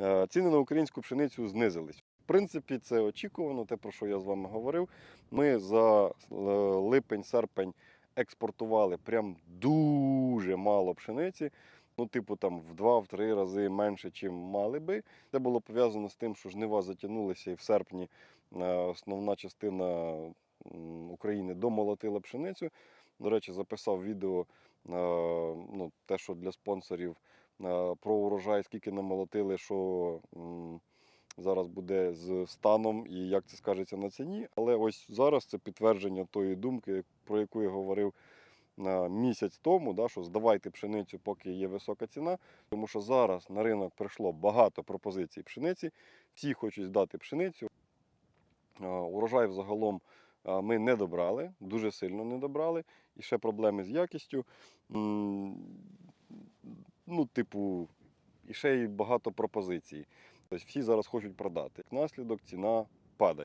Е, Ціни на українську пшеницю знизились. В принципі, це очікувано, те, про що я з вами говорив. Ми за е, липень-серпень експортували прям дуже мало пшениці. Ну, типу, там в два-три рази менше, чим мали би. Це було пов'язано з тим, що жнива затягнулися, і в серпні е, основна частина України домолотила пшеницю. До речі, записав відео, ну, те, що для спонсорів про урожай, скільки намолотили, що зараз буде з станом і як це скажеться на ціні. Але ось зараз це підтвердження тої думки, про яку я говорив е, місяць тому, що здавайте пшеницю, поки є висока ціна. Тому що зараз на ринок прийшло багато пропозицій пшениці, всі хочуть здати пшеницю. Е, Урожай взагалом е, ми не добрали, дуже сильно не добрали. І ще проблеми з якістю. Ну, типу, і ще й багато пропозицій. Тобто всі зараз хочуть продати. Наслідок ціна падає.